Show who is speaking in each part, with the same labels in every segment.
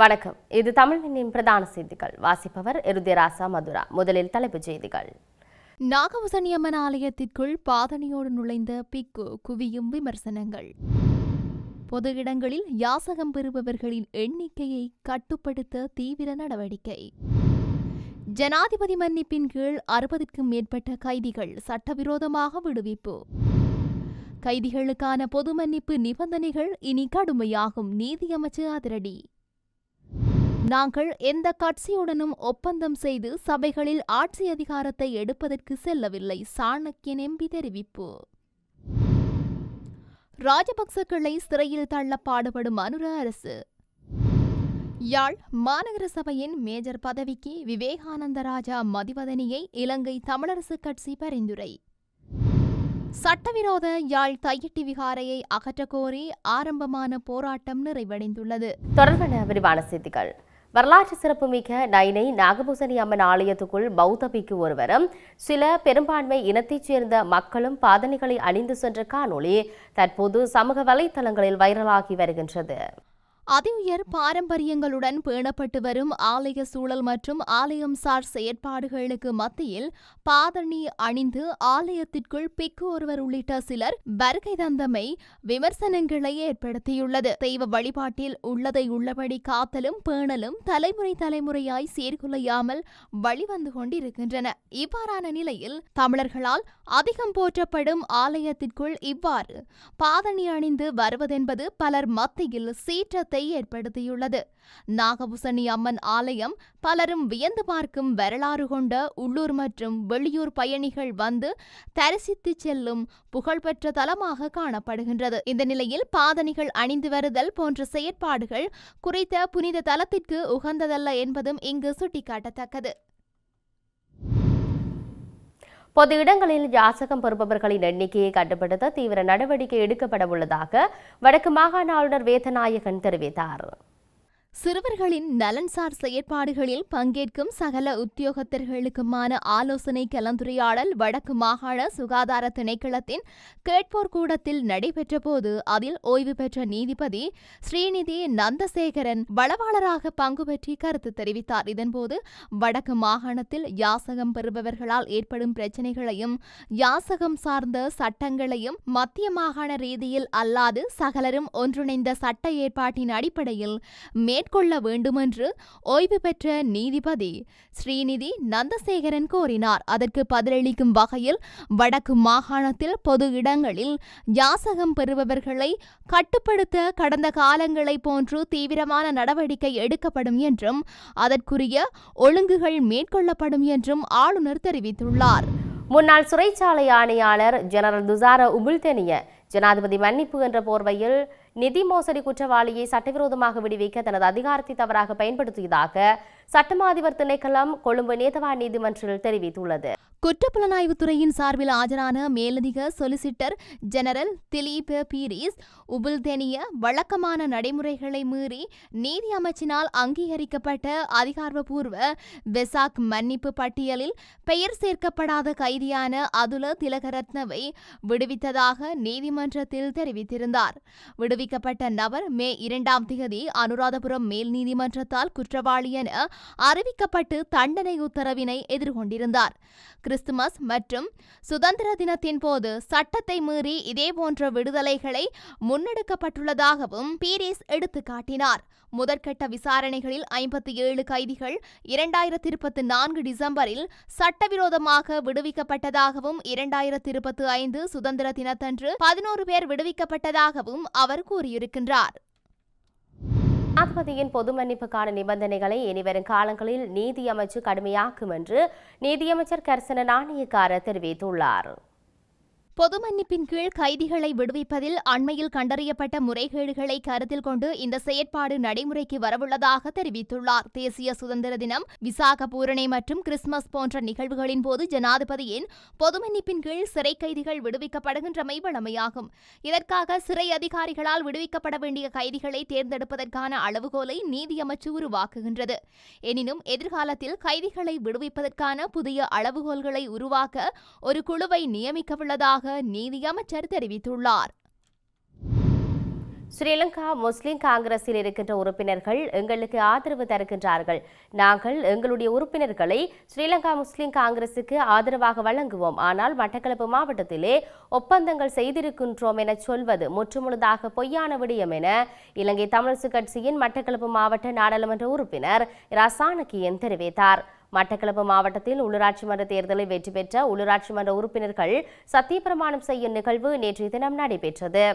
Speaker 1: வணக்கம். இது தமிழ்நின் பிரதான செய்திகள். வாசிப்பவர் இருதிராசா மதுரா. முதலில் தலைப்புச் செய்திகள்.
Speaker 2: நாகவசனியம்மன் ஆலயத்திற்குள் பாதணியோடு நுழைந்த பிக்கு குவியும் விமர்சனங்கள். பொது இடங்களில் யாசகம் பெறுபவர்களின் எண்ணிக்கையை கட்டுப்படுத்த தீவிர நடவடிக்கை. ஜனாதிபதி மன்னிப்பின் கீழ் அறுபதுக்கும் மேற்பட்ட கைதிகள் சட்டவிரோதமாக விடுவிப்பு. கைதிகளுக்கான பொது மன்னிப்பு நிபந்தனைகள் இனி கடுமையாகும். நீதியமைச்சு அதிரடி. நாங்கள் எந்த கட்சியுடனும் ஒப்பந்தம் செய்து சபைகளில் ஆட்சி அதிகாரத்தை எடுப்பதற்கு செல்லவில்லை சாணக்கியன் எம்பி தெரிவிப்பு. ராஜபக்சக்களை சிறையில் தள்ள பாடுபடும் அனுர அரசு. யாழ் மாநகர சபையின் மேஜர் பதவிக்கு விவேகானந்த ராஜா மதிவதனியை இலங்கை தமிழரசு கட்சி பரிந்துரை. சட்டவிரோத யாழ் தையிட்டி விகாரையை அகற்றக்கோரி ஆரம்பமான போராட்டம் நிறைவடைந்துள்ளது.
Speaker 1: தொடர்பான விரிவான செய்திகள். வரலாற்று சிறப்புமிக்க நைனை நாகபூசணி அம்மன் ஆலயத்துக்குள் பௌத்த பிக்கு ஒருவரும் சில பெரும்பான்மை இனத்தைச் சேர்ந்த மக்களும் பாதனைகளை அணிந்து சென்ற காணொளி தற்போது சமூக வலைத்தளங்களில் வைரலாகி வருகின்றது.
Speaker 2: அதி உயர் பாரம்பரியங்களுடன் பேணப்பட்டு வரும் ஆலய சூழல் மற்றும் ஆலயம் சார் செயற்பாடுகளுக்கு மத்தியில் பாதணி அணிந்து ஆலயத்திற்குள் பிக்கு ஒருவர் உள்ளிட்ட சிலர் வருகை தந்தமை விமர்சனங்களை ஏற்படுத்தியுள்ளது. தெய்வ வழிபாட்டில் உள்ளதை உள்ளபடி காத்தலும் பேணலும் தலைமுறை தலைமுறையாய் சீர்குலையாமல் வழிவந்து கொண்டிருக்கின்றன. இவ்வாறான நிலையில் தமிழர்களால் அதிகம் போற்றப்படும் ஆலயத்திற்குள் இவ்வாறு பாதணி அணிந்து வருவதென்பது பலர் மத்தியில் சீற்றத்தை ஏற்படுத்தியுள்ளது. நாகபூசணி அம்மன் ஆலயம் பலரும் வியந்து பார்க்கும் வரலாறு கொண்ட உள்ளூர் மற்றும் வெளியூர் பயணிகள் வந்து தரிசித்து செல்லும் புகழ்பெற்ற தலமாக காணப்படுகின்றது. இந்த நிலையில் பாதணிகள் அணிந்து வருதல் போன்ற செயற்பாடுகள் குறித்த புனித தலத்திற்கு உகந்ததல்ல என்பதும் இங்கு சுட்டிக்காட்டத்தக்கது.
Speaker 1: பொது இடங்களில் யாசகம் பெறுபவர்களின் எண்ணிக்கையை கட்டுப்படுத்த தீவிர நடவடிக்கை எடுக்கப்பட உள்ளதாக வடக்கு மாகாண ஆளுநர் வேதநாயகன் தெரிவித்தார்.
Speaker 2: சிறுவர்களின் நலன்சார் செயற்பாடுகளில் பங்கேற்கும் சகல உத்தியோகத்தர்களுக்குமான ஆலோசனை கலந்துரையாடல் வடக்கு மாகாண சுகாதார திணைக்களத்தின் கேட்போர் கூடத்தில் நடைபெற்றபோது அதில் ஓய்வு பெற்ற நீதிபதி ஸ்ரீநிதி நந்தசேகரன் வளவாளராக பங்கு பற்றி கருத்து தெரிவித்தார். இதன்போது வடக்கு மாகாணத்தில் யாசகம் பெறுபவர்களால் ஏற்படும் பிரச்சினைகளையும் யாசகம் சார்ந்த சட்டங்களையும் மத்திய மாகாண ரீதியில் அல்லாது சகலரும் ஒன்றிணைந்த சட்ட ஏற்பாட்டின் அடிப்படையில் மே மேற்கொள்ள வேண்டுமென்று ஓய்வு பெற்ற நீதிபதி ஸ்ரீநிதி நந்தசேகரன் கோரினார். அதற்கு பதிலளிக்கும் வகையில் வடக்கு மாகாணத்தில் பொது இடங்களில் யாசகம் பெறுபவர்களை கட்டுப்படுத்த கடந்த காலங்களை போன்று தீவிரமான நடவடிக்கை எடுக்கப்படும் என்றும் அதற்குரிய ஒழுங்குகள் மேற்கொள்ளப்படும் என்றும் ஆளுநர் தெரிவித்துள்ளார்.
Speaker 1: முன்னாள் சிறைச்சாலை ஆணையாளர் ஜெனரல் துசார உபுல்தெனிய ஜனாதிபதி மன்னிப்பு என்ற போர்வையில் நிதி மோசடி குற்றவாளியை சட்டவிரோதமாக விடுவிக்க தனது அதிகாரத்தை தவறாக பயன்படுத்தியதாக சட்டமா அதிபர் திணைக்களம் கொழும்பு நேதவான் நீதிமன்றில் தெரிவித்துள்ளது.
Speaker 2: குற்றப்புலனாய்வுத்துறையின் சார்பில் ஆஜரான மேலதிக சொலிசிட்டர் ஜெனரல் திலீப் பீரிஸ் உபுல்தெனிய வழக்கமான நடைமுறைகளை மீறி நீதி அமைச்சினால் அங்கீகரிக்கப்பட்ட அதிகாரப்பூர்வ வெசாக் மன்னிப்பு பட்டியலில் பெயர் சேர்க்கப்படாத கைதியான அதுல திலகரத்னவை விடுவித்ததாக நீதிமன்றத்தில் தெரிவித்திருந்தார். விடுவிக்கப்பட்ட நபர் மே இரண்டாம் திகதி அனுராதபுரம் மேல் நீதிமன்றத்தால் குற்றவாளி என அறிவிக்கப்பட்டு தண்டனை உத்தரவினை எதிர்கொண்டிருந்தார். கிறிஸ்துமஸ் மற்றும் சுதந்திர தினத்தின் போது சட்டத்தை மீறி இதேபோன்ற விடுதலைகளை முன்னெடுக்கப்பட்டுள்ளதாகவும் பீரிஸ் எடுத்துக்காட்டினார் முதற்கட்ட விசாரணைகளில் ஐம்பத்தி ஏழு கைதிகள் இரண்டாயிரத்தி இருபத்தி நான்கு டிசம்பரில் சட்டவிரோதமாக விடுவிக்கப்பட்டதாகவும் இரண்டாயிரத்தி இருபத்தி ஐந்து சுதந்திர தினத்தன்று பதினோரு பேர் விடுவிக்கப்பட்டதாகவும் அவர் கூறியிருக்கின்றார்.
Speaker 1: ஜனாதிபதியின் பொது மன்னிப்புக்கான நிபந்தனைகளை இனிவரும் காலங்களில் நீதியமைச்சு கடுமையாக்கும் என்று நீதியமைச்சர் கர்சன நாணயக்கார தெரிவித்துள்ளார்.
Speaker 2: பொது மன்னிப்பின் கீழ் கைதிகளை விடுவிப்பதில் அண்மையில் கண்டறியப்பட்ட முறைகேடுகளை கருத்தில் கொண்டு இந்த செயற்பாடு நடைமுறைக்கு வரவுள்ளதாக தெரிவித்துள்ளார். தேசிய சுதந்திர தினம் விசாக பூரணை மற்றும் கிறிஸ்துமஸ் போன்ற நிகழ்வுகளின் போது ஜனாதிபதியின் பொது மன்னிப்பின் கீழ் சிறை கைதிகள் விடுவிக்கப்படுகின்றமை வழமையாகும். இதற்காக சிறை அதிகாரிகளால் விடுவிக்கப்பட வேண்டிய கைதிகளை தேர்ந்தெடுப்பதற்கான அளவுகோலை நீதியமைச்சு உருவாக்குகின்றது. எனினும் எதிர்காலத்தில் கைதிகளை விடுவிப்பதற்கான புதிய அளவுகோல்களை உருவாக்க ஒரு குழுவை நியமிக்கவுள்ளதாக நீதியமைச்சர் தெரிவித்துள்ளார்.
Speaker 1: ஸ்ரீலங்கா முஸ்லிம் காங்கிரஸில் இருக்கின்ற உறுப்பினர்கள் எங்களுக்கு ஆதரவு தருகின்றார்கள். நாங்கள் எங்களுடைய உறுப்பினர்களை ஸ்ரீலங்கா முஸ்லிம் காங்கிரசுக்கு ஆதரவாக வழங்குவோம். ஆனால் மட்டக்களப்பு மாவட்டத்திலே ஒப்பந்தங்கள் செய்திருக்கின்றோம் என சொல்வது முற்றுமுழுதாக பொய்யான விடயம் என இலங்கை தமிழரசு கட்சியின் மட்டக்களப்பு மாவட்ட நாடாளுமன்ற உறுப்பினர் ரசானகியன் தெரிவித்தார். மட்டக்களப்பு மாவட்டத்தில் உள்ளூராட்சி மன்ற தேர்தலில் வெற்றி பெற்ற உள்ளூராட்சி மன்ற உறுப்பினர்கள் சத்தியப்பிரமாணம் செய்யும் நிகழ்வு நேற்றைய தினம் நடைபெற்றது.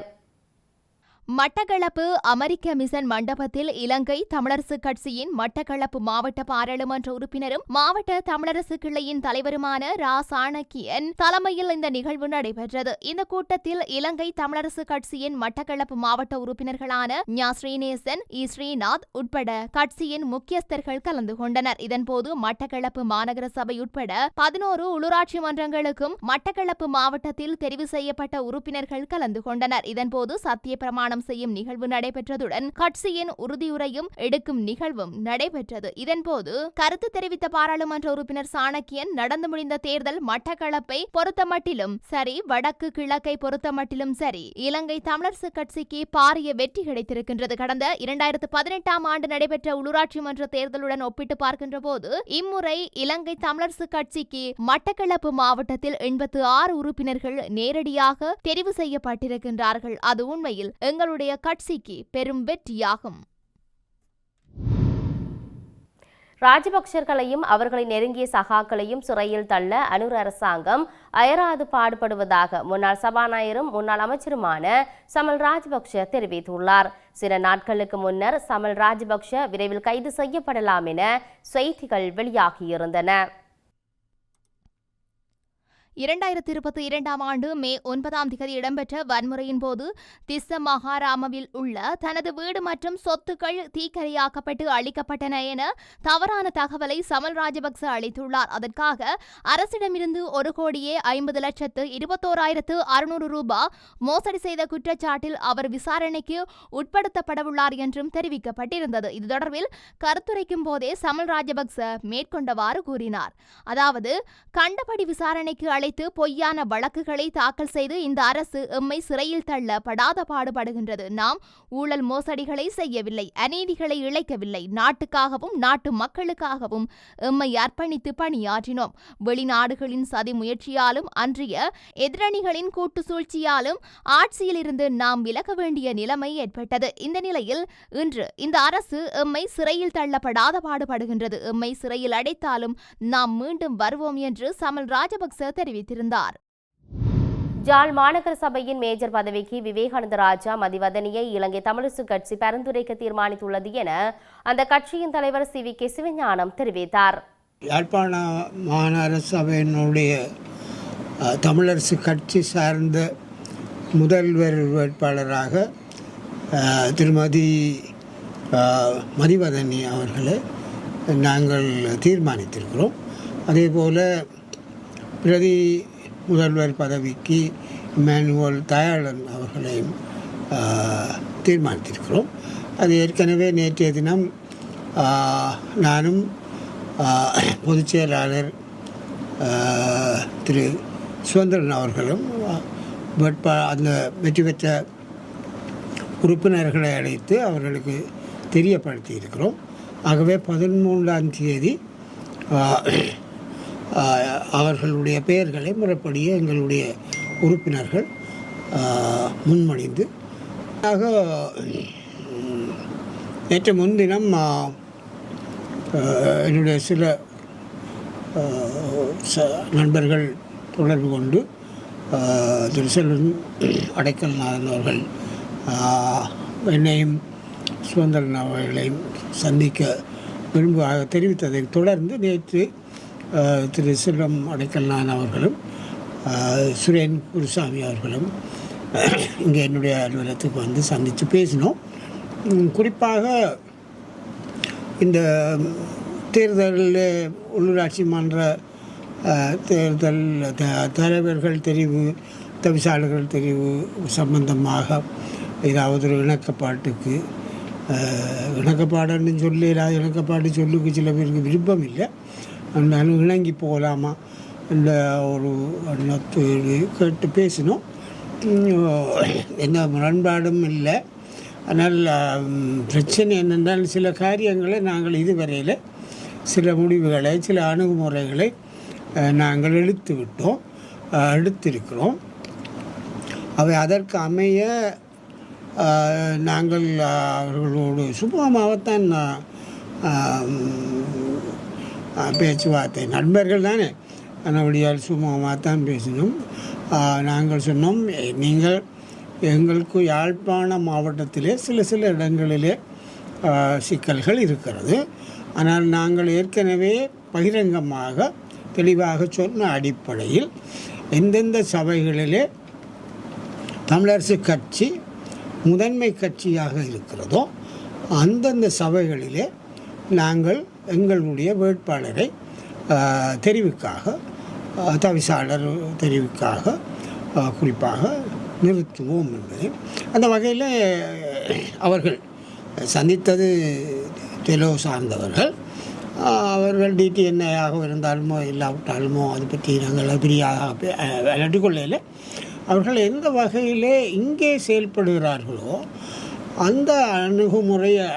Speaker 2: மட்டக்களப்பு அமெரிக்க மிஷன் மண்டபத்தில் இலங்கை தமிழரசு கட்சியின் மட்டக்களப்பு மாவட்ட பாராளுமன்ற உறுப்பினரும் மாவட்ட தமிழரசு கிளையின் தலைவருமான ரா. சாணக்கியன் தலைமையில் இந்த நிகழ்வு நடைபெற்றது. இந்த கூட்டத்தில் இலங்கை தமிழரசு கட்சியின் மட்டக்களப்பு மாவட்ட உறுப்பினர்களான ஞா. ஸ்ரீநேசன் இ. ஸ்ரீநாத் உட்பட கட்சியின் முக்கியஸ்தர்கள் கலந்து கொண்டனர். இதன்போது மட்டக்களப்பு மாநகர சபை உட்பட பதினோரு உள்ளூராட்சி மன்றங்களுக்கும் மட்டக்களப்பு மாவட்டத்தில் தெரிவு செய்யப்பட்ட உறுப்பினர்கள் கலந்து கொண்டனர். இதன்போது சத்திய பிரமாணம் செய்யும் நிகழ்வு நடைபெற்றதுடன் கட்சியின் உறுதியுரையும் எடுக்கும் நிகழ்வும் நடைபெற்றது. இதன்போது கருத்து தெரிவித்த பாராளுமன்ற உறுப்பினர் சாணக்கியன் நடந்து முடிந்த தேர்தல் மட்டக்களப்பை பொறுத்தமட்டிலும் சரி வடக்கு கிழக்கை பொறுத்தமட்டிலும் சரி இலங்கை தமிழரசு கட்சிக்கு பாரிய வெற்றி கிடைத்திருக்கின்றது. கடந்த இரண்டாயிரத்து பதினெட்டாம் ஆண்டு நடைபெற்ற உள்ளூராட்சி மன்ற தேர்தலுடன் ஒப்பிட்டு பார்க்கின்ற போது இம்முறை இலங்கை தமிழரசு கட்சிக்கு மட்டக்களப்பு மாவட்டத்தில் எண்பத்து ஆறு உறுப்பினர்கள் நேரடியாக தெரிவு செய்யப்பட்டிருக்கின்றார்கள். அது உண்மையில் எங்கள் தங்களுடைய கட்சிக்கு பெரும் வெற்றியாகும்.
Speaker 1: ராஜபக்சர்களையும் அவர்களின் நெருங்கிய சகாக்களையும் சிறையில் தள்ள அனுர் அரசாங்கம் அயராது பாடுபடுவதாக முன்னாள் சபாநாயகரும் முன்னாள் அமைச்சருமான சமல் ராஜபக்ஷ தெரிவித்துள்ளார். சில நாட்களுக்கு முன்னர் சமல் ராஜபக்ஷ விரைவில் கைது செய்யப்படலாம் என செய்திகள் வெளியாகியிருந்தன.
Speaker 2: இரண்டாயிரத்தி இருபத்தி இரண்டாம் ஆண்டு மே ஒன்பதாம் திகதி இடம்பெற்ற வன்முறையின் போது திஸ்ஸ மகாராமவில் உள்ள தனது வீடு மற்றும் சொத்துக்கள் தீக்கரையாக்கப்பட்டு அளிக்கப்பட்டன என தவறான தகவலை சமல் ராஜபக்ச அளித்துள்ளார். அதற்காக அரசிடமிருந்து ஒரு கோடியே ஐம்பது லட்சத்து இருபத்தோராயிரத்து அறுநூறு ரூபாய் மோசடி செய்த குற்றச்சாட்டில் அவர் விசாரணைக்கு உட்படுத்தப்படவுள்ளார் என்றும் தெரிவிக்கப்பட்டிருந்தது. இது தொடர்பில் கருத்துரைக்கும் போதே சமல் ராஜபக்ச மேற்கொண்டவாறு கூறினார். அதாவது கண்டபடி விசாரணைக்கு அழைத்து பொய்யான வழக்குகளை தாக்கல் செய்து இந்த அரசு எம்மை சிறையில் தள்ள படாத பாடுபடுகின்றது. நாம் ஊழல் மோசடிகளை செய்யவில்லை அநீதிகளை இழைக்கவில்லை. நாட்டுக்காகவும் நாட்டு மக்களுக்காகவும் எம்மை அர்ப்பணித்து பணியாற்றினோம். வெளிநாடுகளின் சதி முயற்சியாலும் அன்றைய எதிரணிகளின் கூட்டு சூழ்ச்சியாலும் ஆட்சியிலிருந்து நாம் விலக வேண்டிய நிலைமை ஏற்பட்டது. இந்த நிலையில் இன்று இந்த அரசு எம்மை சிறையில் தள்ளப்படாத பாடுபடுகின்றது. எம்மை சிறையில் அடைத்தாலும் நாம் மீண்டும் வருவோம் என்று சமல் ராஜபக்ச தெரிவித்திருந்தார்.
Speaker 1: ஜாழ் மாநகர சபையின் மேஜர் பதவிக்கு விவேகானந்த ராஜா மதிவதனியை இலங்கை தமிழரசு கட்சி பரிந்துரைக்க தீர்மானித்துள்ளது என அந்த கட்சியின் தலைவர் சி வி கே சிவஞானம் தெரிவித்தார்.
Speaker 3: யாழ்ப்பாண மாநகர சபையினுடைய தமிழரசு கட்சி சார்ந்த முதல்வர் வேட்பாளராக திருமதி மதிவதனி அவர்களை நாங்கள் தீர்மானித்திருக்கிறோம். அதே போல் பிரதி முதல்வர் பதவிக்கு மேனுவல் தயாளன் அவர்களையும் தீர்மானித்திருக்கிறோம். அது ஏற்கனவே நேற்றைய தினம் நானும் அஹ், பொதுச் செயலாளர் திரு சுதந்திரன் அவர்களும் வேட்பா அந்த வெற்றி பெற்ற உறுப்பினர்களை அழைத்து அவர்களுக்கு தெரியப்படுத்தி இருக்கிறோம் ஆகவே பதிமூன்றாம் தேதி அவர்களுடைய பெயர்களை முறைப்படியே எங்களுடைய உறுப்பினர்கள் முன்மொழிந்து ஆக நேற்று முன்தினம் என்னுடைய சில ச- நண்பர்கள் தொடர்பு கொண்டு திரு செல்வன் அடைக்கல்நாதன் அவர்கள் என்னையும் சுதந்திரன் அவர்களையும் சந்திக்க விரும்புவதாக தெரிவித்ததை தொடர்ந்து நேற்று திரு செல்வம் அடைக்கல்நாதன் அவர்களும் சுரேன் குருசாமி அவர்களும் இங்கே என்னுடைய அலுவலகத்துக்கு வந்து சந்தித்து பேசினோம். குறிப்பாக இந்த தேர்தலில் உள்ளூராட்சி மன்ற தேர்தல் த- தலைவர்கள் தெரிவு தவிசாளர்கள் தெரிவு சம்பந்தமாக ஏதாவது ஒரு இணக்கப்பாட்டுக்கு இணக்கப்பாடுன்னு சொல்லி ஏதாவது இணக்கப்பாடு சொல்லுக்கு சில பேருக்கு விருப்பம் இல்லை. இருந்தாலும் இணங்கி போகலாமா இல்லை ஒரு கேட்டு பேசினோம். என்ன எந்த முரண்பாடும் இல்லை. ஆனால் பிரச்சனை என்னென்றால் சில காரியங்களை நாங்கள் இதுவரையில் சில முடிவுகளை சில அணுகுமுறைகளை நாங்கள் எடுத்து விட்டோம் எடுத்திருக்கிறோம். அவை அதற்கு அமைய நாங்கள் அவர்களோடு சுமூகமாகத்தான் பேச்சுவார்த்தை நண்பர்கள் தானே? நல்லபடியால் சுமூகமாகத்தான் பேசினோம். நாங்கள் சொன்னோம் நீங்கள் எங்களுக்கு யாழ்ப்பாண மாவட்டத்திலே சில சில இடங்களிலே சிக்கல்கள் இருக்கிறது. ஆனால் நாங்கள் ஏற்கனவே பகிரங்கமாக தெளிவாக சொன்ன அடிப்படையில் எந்தெந்த சபைகளிலே தமிழரசு கட்சி முதன்மை கட்சியாக இருக்கிறதோ அந்தந்த சபைகளிலே நாங்கள் எங்களுடைய வேட்பாளரை தெரிவுக்காக தவிசாளர் தெரிவுக்காக குறிப்பாக நிறுத்துவோம் என்பது. அந்த வகையில் அவர்கள் சந்தித்தது தெலோ சார்ந்தவர்கள். ஆஹ், அவர்கள் டிடிஎன்ஐயாக இருந்தாலுமோ இல்லாவிட்டாலுமோ அதை பற்றி நாங்கள் பிரியாக விளையாட்டு கொள்ளையில் அவர்கள் எந்த வகையிலே இங்கே செயல்படுகிறார்களோ அந்த அணுகுமுறையை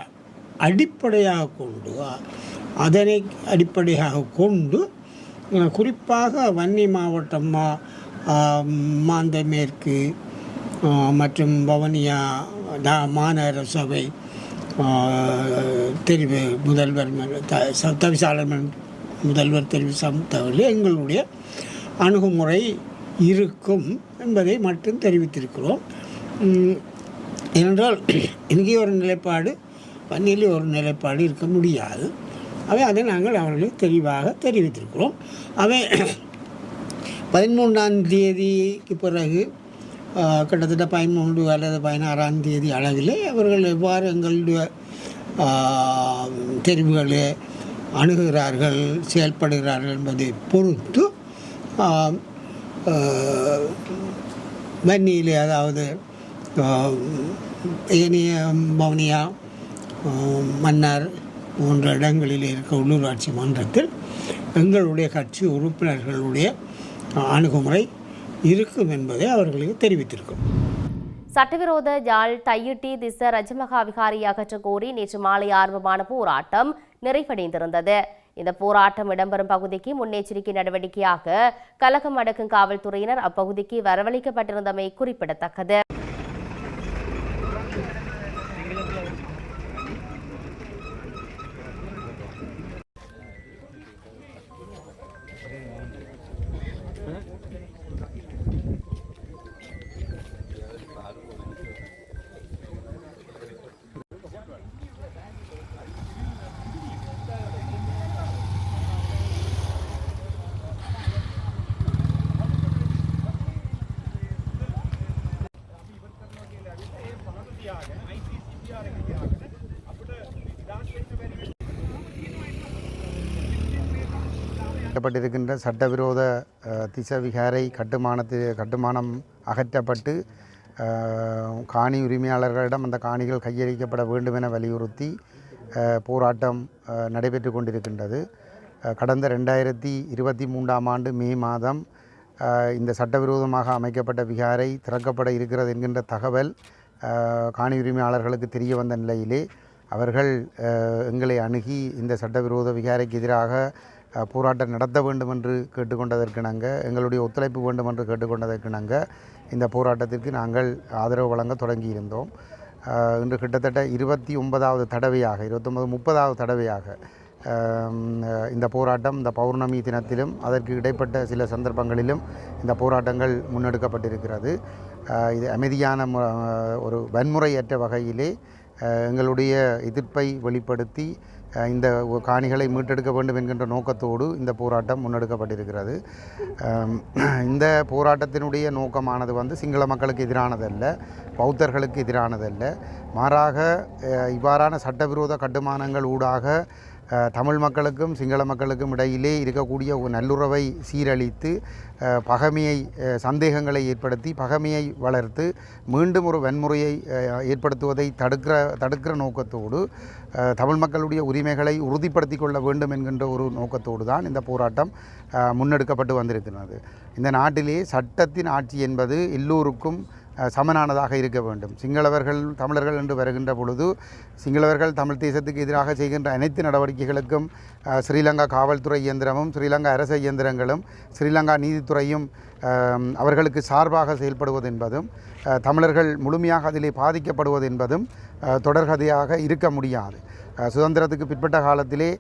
Speaker 3: அடிப்படையாக கொண்டு அதனை அடிப்படையாக கொண்டு குறிப்பாக வன்னி மாவட்டம் மாந்தமேற்கு மேற்கு மற்றும் வவனியா டா மாநகர சபை தெரிவு முதல்வர் தவிசாளர் முதல்வர் தெரிவு சமத்தவர்கள் எங்களுடைய அணுகுமுறை இருக்கும் என்பதை மட்டும் தெரிவித்திருக்கிறோம். ஏனென்றால் இங்கே ஒரு நிலைப்பாடு வன்னியிலே ஒரு நிலைப்பாடு இருக்க முடியாது. அவை அதை நாங்கள் அவர்களுக்கு தெளிவாக தெரிவித்திருக்கிறோம். அவை பதிமூன்றாம் தேதிக்கு பிறகு கிட்டத்தட்ட பதிமூன்று அல்லது பதினாறாம் தேதி அளவில் அவர்கள் எவ்வாறு எங்களுடைய தெரிவுகளை அணுகுகிறார்கள் செயல்படுகிறார்கள் என்பதை பொறுத்து ஆஹ், வன்னியிலே அதாவது ஏனிய ஏனைய வவுனியா மன்னார் போன்ற இடங்களில் இருக்க உள்ளூராட்சி மன்றத்தில் எங்களுடைய கட்சி உறுப்பினர்களுடைய அணுகுமுறை இருக்கும் என்பதை அவர்களுக்கு தெரிவித்திருக்கும்
Speaker 1: சட்டவிரோத யாழ் தையிட்டி திச ரஜமகா விகாரி அகற்ற கோரி நேற்று மாலை ஆரம்பமான போராட்டம் நிறைவடைந்திருந்தது. இந்த போராட்டம் இடம்பெறும் பகுதிக்கு முன்னெச்சரிக்கை நடவடிக்கையாக கலகம் அடக்கும் காவல்துறையினர் அப்பகுதிக்கு வரவழைக்கப்பட்டிருந்தமை குறிப்பிடத்தக்கது.
Speaker 4: கட்டப்பட்டிருக்கின்ற சட்டவிரோத திசவிகாரை கட்டுமானத்து கட்டுமானம் அகற்றப்பட்டு காணி உரிமையாளர்களிடம் அந்த காணிகள் கையளிக்கப்பட வேண்டும் என வலியுறுத்தி போராட்டம் நடைபெற்று கொண்டிருக்கின்றது. கடந்த ரெண்டாயிரத்தி இருபத்தி மூன்றாம் ஆண்டு மே மாதம் இந்த சட்டவிரோதமாக அமைக்கப்பட்ட விகாரை திறக்கப்பட இருக்கிறது என்கின்ற தகவல் காணி உரிமையாளர்களுக்கு தெரிய வந்த நிலையிலே அவர்கள் எங்களை அணுகி இந்த சட்டவிரோத விகாரைக்கு எதிராக போராட்டம் நடத்த வேண்டும் என்று நாங்கள் எங்களுடைய ஒத்துழைப்பு வேண்டும் என்று நாங்கள் இந்த போராட்டத்திற்கு நாங்கள் ஆதரவு வழங்க தொடங்கியிருந்தோம். இன்று கிட்டத்தட்ட இருபத்தி ஒன்பதாவது தடவையாக இருபத்தொன்பது முப்பதாவது தடவையாக இந்த போராட்டம் இந்த பௌர்ணமி தினத்திலும் அதற்கு இடைப்பட்ட சில சந்தர்ப்பங்களிலும் இந்த போராட்டங்கள் முன்னெடுக்கப்பட்டிருக்கிறது. இது அமைதியான ஒரு வன்முறையற்ற வகையிலே எங்களுடைய எதிர்ப்பை வெளிப்படுத்தி இந்த காணிகளை மீட்டெடுக்க வேண்டும் என்கின்ற நோக்கத்தோடு இந்த போராட்டம் முன்னெடுக்கப்பட்டிருக்கிறது. இந்த போராட்டத்தினுடைய நோக்கமானது வந்து சிங்கள மக்களுக்கு எதிரானதல்ல பௌத்தர்களுக்கு எதிரானதல்ல. மாறாக இவ்வாறான சட்டவிரோத கட்டுமானங்கள் ஊடாக தமிழ் மக்களுக்கும் சிங்கள மக்களுக்கும் இடையிலே இருக்கக்கூடிய ஒரு நல்லுறவை சீரழித்து பகமையை பகைமையை சந்தேகங்களை ஏற்படுத்தி பகைமையை வளர்த்து மீண்டும் ஒரு வன்முறையை ஏற்படுத்துவதை தடுக்கிற தடுக்கிற நோக்கத்தோடு தமிழ் மக்களுடைய உரிமைகளை உறுதிப்படுத்தி கொள்ள வேண்டும் என்கின்ற ஒரு நோக்கத்தோடு தான் இந்த போராட்டம் முன்னெடுக்கப்பட்டு வந்திருக்கிறது. இந்த நாட்டிலே சட்டத்தின் ஆட்சி என்பது எல்லோருக்கும் சமனானதாக இருக்க வேண்டும். சிங்களவர்கள் தமிழர்கள் என்று வருகின்ற பொழுது சிங்களவர்கள் தமிழ் தேசத்துக்கு எதிராக செய்கின்ற அனைத்து நடவடிக்கைகளுக்கும் ஸ்ரீலங்கா காவல்துறை இயந்திரமும் ஸ்ரீலங்கா அரச இயந்திரங்களும் ஸ்ரீலங்கா நீதித்துறையும் அவர்களுக்கு சார்பாக செயல்படுவது என்பதும் தமிழர்கள் முழுமையாக அதிலே பாதிக்கப்படுவது என்பதும் தொடர்கதையாக இருக்க முடியாது. சுதந்திரத்துக்கு பிற்பட்ட காலத்திலே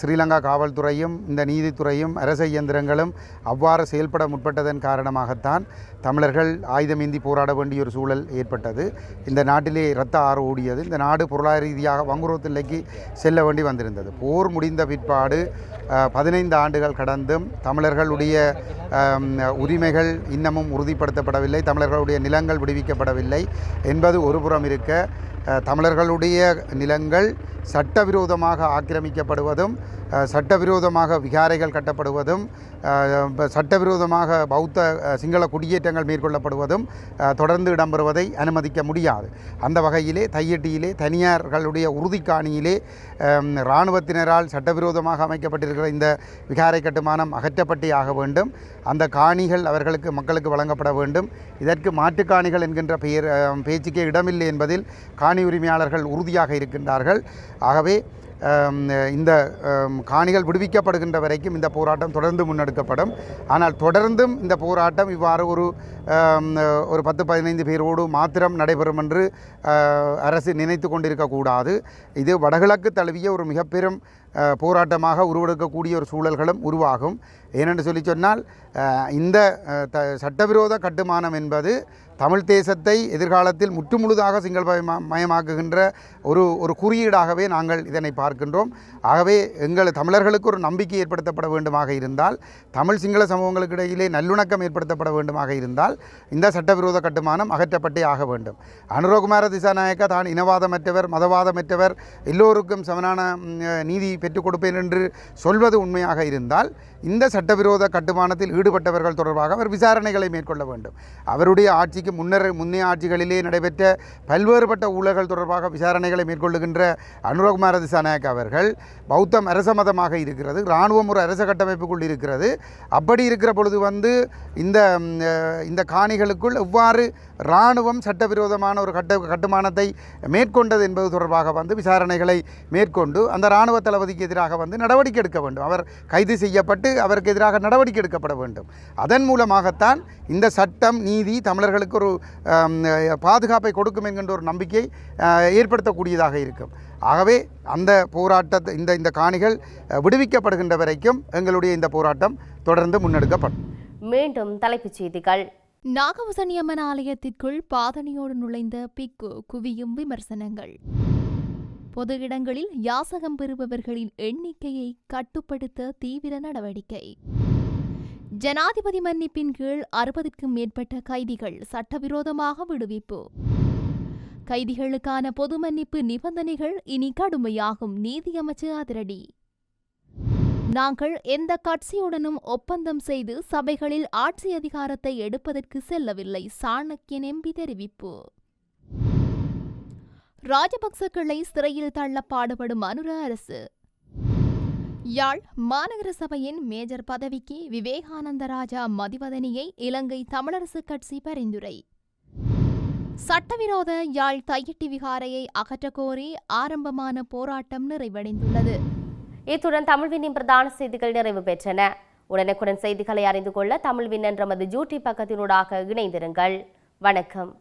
Speaker 4: ஸ்ரீலங்கா காவல்துறையும் இந்த நீதித்துறையும் அரச இயந்திரங்களும் அவ்வாறு செயல்பட முற்பட்டதன் காரணமாகத்தான் தமிழர்கள் ஆயுதமேந்தி போராட வேண்டிய ஒரு சூழல் ஏற்பட்டது. இந்த நாட்டிலே இரத்த ஆறு ஓடியது இந்த நாடு பொருளாதார ரீதியாக வங்குரோத்து நிலைக்கு செல்ல வேண்டி வந்திருந்தது. போர் முடிந்த பிற்பாடு பதினைந்து ஆண்டுகள் கடந்தும் தமிழர்களுடைய உரிமைகள் இன்னமும் உறுதிப்படுத்தப்படவில்லை. தமிழர்களுடைய நிலங்கள் விடுவிக்கப்படவில்லை. என்பது ஒருபுறம் இருக்க தமிழர்களுடைய நிலங்கள் சட்டவிரோதமாக ஆக்கிரமிக்கப்படுவதும் சட்டவிரோதமாக விகாரைகள் கட்டப்படுவதும் சட்டவிரோதமாக பௌத்த சிங்கள குடியேற்றங்கள் மேற்கொள்ளப்படுவதும் தொடர்ந்து இடம்பெறுவதை அனுமதிக்க முடியாது. அந்த வகையிலே தையட்டியிலே தனியார்களுடைய உறுதிக்காணியிலே இராணுவத்தினரால் சட்டவிரோதமாக அமைக்கப்பட்டிருக்கிற இந்த விகாரை கட்டுமானம் அகற்றப்பட்டே ஆக வேண்டும். அந்த காணிகள் அவர்களுக்கு மக்களுக்கு வழங்கப்பட வேண்டும். இதற்கு மாற்றுக் காணிகள் என்கின்ற பெயர் பேச்சுக்கே இடமில்லை என்பதில் காணி உரிமையாளர்கள் உறுதியாக இருக்கின்றார்கள். ஆகவே இந்த காணிகள் விடுவிக்கப்படுகின்ற வரைக்கும் இந்த போராட்டம் தொடர்ந்து முன்னெடுக்கப்படும். ஆனால் தொடர்ந்தும் இந்த போராட்டம் இவ்வாறு ஒரு ஒரு பத்து பதினைந்து பேரோடு மாத்திரம் நடைபெறும் என்று அரசு நினைத்து கொண்டிருக்கக்கூடாது. இது வடகிழக்கு தழுவிய ஒரு மிகப்பெரும் போராட்டமாக உருவெடுக்கக்கூடிய ஒரு சூழல்களும் உருவாகும். ஏனென்று சொல்லி சொன்னால் இந்த த சட்டவிரோத கட்டுமானம் என்பது தமிழ் தேசத்தை எதிர்காலத்தில் முற்றுமுழுதாக சிங்கள மயமாக்குகின்ற ஒரு ஒரு குறியீடாகவே நாங்கள் இதனை பார்க்கின்றோம். ஆகவே எங்கள் தமிழர்களுக்கு ஒரு நம்பிக்கை ஏற்படுத்தப்பட வேண்டுமாக இருந்தால் தமிழ் சிங்கள சமூகங்களுக்கு இடையிலே நல்லுணக்கம் ஏற்படுத்தப்பட வேண்டுமாக இருந்தால் இந்த சட்டவிரோத கட்டுமானம் அகற்றப்பட்டே ஆக வேண்டும். அனுரகுமார திசாநாயக்கா தான் இனவாதமற்றவர் மதவாதமற்றவர் எல்லோருக்கும் சமனான நீதி பெற்றுக் கொடுப்பேன் என்று சொல்வது உண்மையாக இருந்தால் இந்த சட்டவிரோத கட்டுமானத்தில் ஈடுபட்டவர்கள் தொடர்பாக அவர் விசாரணைகளை மேற்கொள்ள வேண்டும். அவருடைய ஆட்சிக்கு முன்னர் முன்னைய ஆட்சிகளிலே நடைபெற்ற பல்வேறுபட்ட ஊழல்கள் தொடர்பாக விசாரணைகளை மேற்கொள்ளுகின்ற அனுரகுமார திசாநாயக் அவர்கள் பௌத்தம் அரச மதமாக இருக்கிறது இராணுவம் ஒரு அரச கட்டமைப்புக்குள் இருக்கிறது. அப்படி இருக்கிற பொழுது வந்து இந்த இந்த காணிகளுக்குள் எவ்வாறு இராணுவம் சட்டவிரோதமான ஒரு கட்ட கட்டுமானத்தை மேற்கொண்டது என்பது தொடர்பாக வந்து விசாரணைகளை மேற்கொண்டு அந்த இராணுவ தளபதிக்கு எதிராக வந்து நடவடிக்கை எடுக்க வேண்டும். அவர் கைது செய்யப்பட்டு அவருக்கு எதிராக நடவடிக்கை எடுக்கப்பட வேண்டும். அதன் மூலமாகத்தான் இந்த சட்டம் நீதி தமிழர்களுக்கு ஒரு பாதுகாப்பை கொடுக்கும் என்கின்ற ஒரு நம்பிக்கை ஏற்படுத்தக்கூடியதாக இருக்கும். ஆகவே அந்த போராட்டத்தை இந்த இந்த காணிகள் விடுவிக்கப்படுகின்ற வரைக்கும் எங்களுடைய இந்த போராட்டம் தொடர்ந்து முன்னெடுக்கப்படும்.
Speaker 1: மீண்டும் தலைப்புச் செய்திகள்.
Speaker 2: நாகவசனியம்மன் ஆலயத்திற்குள் பாதணியோடு நுழைந்த பிக்கு குவியும் விமர்சனங்கள். பொது இடங்களில் யாசகம் பெறுபவர்களின் எண்ணிக்கையை கட்டுப்படுத்த தீவிர நடவடிக்கை. ஜனாதிபதி மன்னிப்பின் கீழ் அறுபதுக்கும் மேற்பட்ட கைதிகள் சட்டவிரோதமாக விடுவிப்பு. கைதிகளுக்கான பொது மன்னிப்பு நிபந்தனைகள் இனி கடுமையாகும் நீதியமைச்சு அதிரடி. நாங்கள் எந்த கட்சியுடனும் ஒப்பந்தம் செய்து சபைகளில் ஆட்சி அதிகாரத்தை எடுப்பதற்கு செல்லவில்லை சாணக்கியன் எம்பி தெரிவிப்பு. ராஜபக்சக்களை சிறையில் தள்ள பாடுபடும் அனுர அரசு. யாழ் மாநகர சபையின் மேஜர் பதவிக்கு விவேகானந்த ராஜா மதிவதனியை இலங்கை தமிழரசு கட்சி பரிந்துரை. சட்டவிரோத யாழ் தையிட்டி விகாரையை அகற்றக்கோரி ஆரம்பமான போராட்டம் நிறைவடைந்துள்ளது.
Speaker 1: இத்துடன் தமிழ்வினின் பிரதான செய்திகள் நிறைவு பெற்றன. உடனுக்குடன் செய்திகளை அறிந்து கொள்ள தமிழ்வின் என்ற மது ஜூட்டி பக்கத்தினூடாக இணைந்திருங்கள். வணக்கம்.